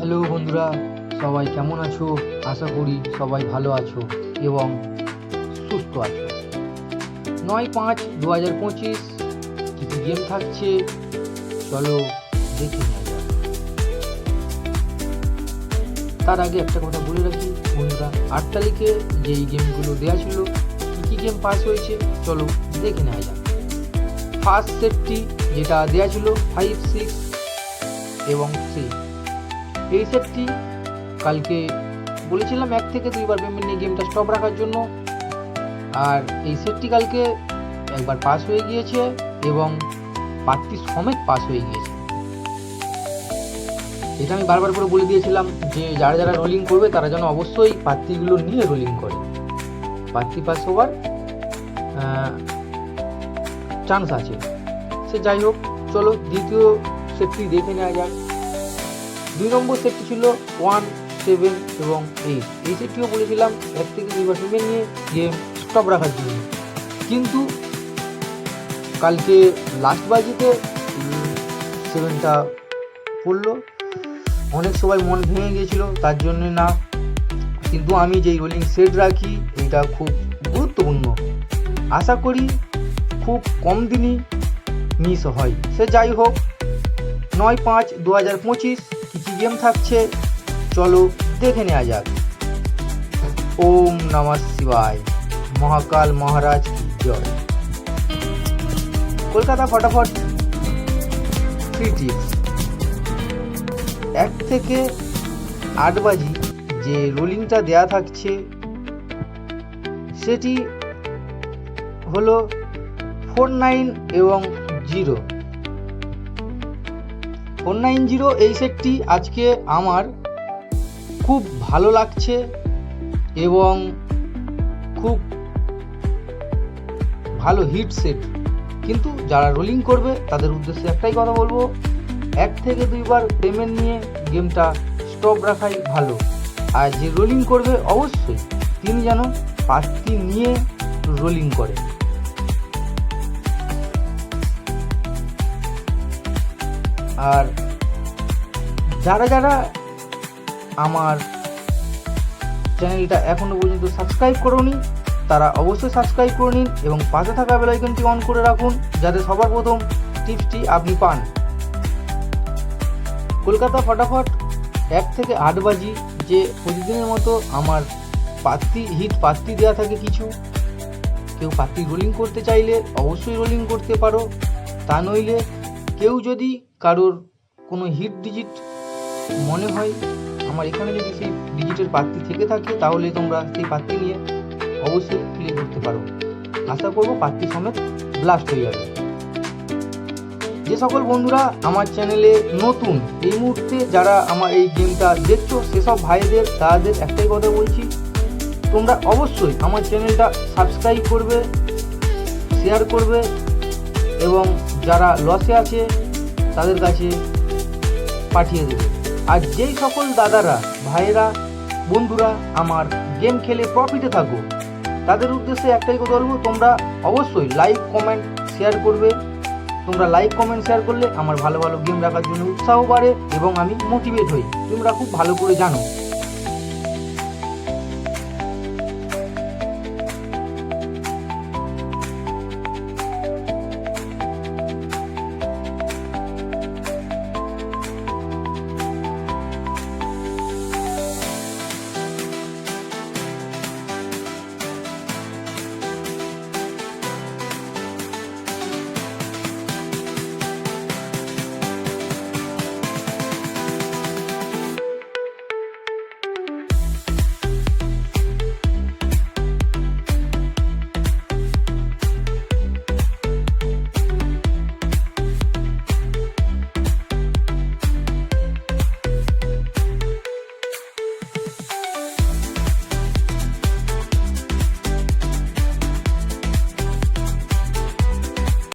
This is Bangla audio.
হ্যালো বন্ধুরা, সবাই কেমন আছো? আশা করি সবাই ভালো আছো এবং সুস্থ আছো। নয় পাঁচ দু হাজার পঁচিশ কী কী গেম থাকছে, চলো দেখে তার আগে একটা কথা বলে রাখি, বন্ধুরা, আট তারিখে যেই গেমগুলো দেওয়া ছিল, কী কী গেম পাস হয়েছে, চলো দেখে নেওয়া যাক। ফার্স্ট সেটটি যেটা দেওয়া ছিল ফাইভ সিক্স এবং থ্রি এই সেটটি কালকে বলেছিলাম এক থেকে দুইবার পেমেন্ট নিয়ে গেমটা স্টপ রাখার জন্য। আর এই সেটটি কালকে একবার পাস হয়ে গিয়েছে এবং পাত্তি সমেত পাস হয়ে গিয়েছে। এটা আমি বারবার করে বলে দিয়েছিলাম যে যারা যারা রোলিং করবে তারা যেন অবশ্যই পাত্তিগুলো নিয়ে রোলিং করে। পাত্তি পাস হওয়ার চান্স আছে। সে যাই হোক, চলো দ্বিতীয় সেটটি দেখে নেওয়া যাক। দুই নম্বর সেটটি ছিল ওয়ান, সেভেন এবং এইট। এই সেটটিও বলেছিলাম এক থেকে দুই বছর নিয়ে গেম স্টপ রাখার জন্য। কিন্তু কালকে লাস্ট বাজিতে সেভেনটা পড়ল। অনেক সবাই মন ভেঙে গিয়েছিল, তার জন্য না। কিন্তু আমি যেই রোলিং সেট রাখি এটা খুব গুরুত্বপূর্ণ। আশা করি খুব কম দিনই মিস হয়। সে যাই হোক, নয় পাঁচ দু হাজার পঁচিশ কী গেম থাকছে। চলো দেখে নেওয়া যাক। ওম নমঃ শিবায়। মহাকাল মহারাজ জয়। কলকাতা ফটাফট থ্রি টিপস এক থেকে আট বাজি যে রোলিংটা দেয়া থাকছে, সেটি হলো ফোর নাইন এবং জিরো। ফোর নাইন জিরো এই সেটটি আজকে আমার খুব ভালো লাগছে এবং খুব ভালো হিট সেট। কিন্তু যারা রোলিং করবে, তাদের উদ্দেশ্যে একটাই কথা বলব, এক থেকে দুইবার পেমেন্ট নিয়ে গেমটা স্টপ রাখাই ভালো। আর যে রোলিং করবে, অবশ্যই তিনি যেন পাত্তি নিয়ে রোলিং করে আর যারা যারা আমার চ্যানেলটা এখনও পর্যন্ত সাবস্ক্রাইব করোনি, তারা অবশ্যই সাবস্ক্রাইব করে নিন এবং পাশে থাকা বেলাইকনটি অন করে রাখুন, যাতে সবার প্রথম টিপসটি আপনি পান। কলকাতা ফটাফট এক থেকে আট বাজি যে প্রতিদিনের মতো আমার পাত্তি হিট পাত্তি দেওয়া থাকে কিছু। কেউ পাত্তি রোলিং করতে চাইলে অবশ্যই রোলিং করতে পারো। তা নইলে কেউ যদি কারোর কোনো হিট ডিজিট মনে হয়, আমার এখানে যদি সেই ডিজিটের পাত্তি থেকে থাকে, তাহলে তোমরা সেই পাত্তি নিয়ে অবশ্যই প্লে করতে পারো। আশা করব পাত্তি সমেত ব্লাস্ট হয়ে যাবে। যে সকল বন্ধুরা আমার চ্যানেলে নতুন, এই মুহূর্তে যারা আমার এই গেমটা দেখছ, সেসব ভাইদের, তাদের একটাই কথা বলছি, তোমরা অবশ্যই আমার চ্যানেলটা সাবস্ক্রাইব করবে শেয়ার করবে এবং যারা লসে আছে, তাদের কাছে পাঠিয়ে দেবে। আর যেই সকল দাদারা, ভাইয়েরা, বন্ধুরা আমার গেম খেলে প্রফিটে থাকো, তাদের উদ্দেশ্যে একটাই কথা বলব, তোমরা অবশ্যই লাইক কমেন্ট শেয়ার করবে। তোমরা লাইক কমেন্ট শেয়ার করলে আমার ভালো ভালো গেম রাখার জন্য উৎসাহ বাড়ে এবং আমি মোটিভেট হই। তোমরা খুব ভালো করে জানো।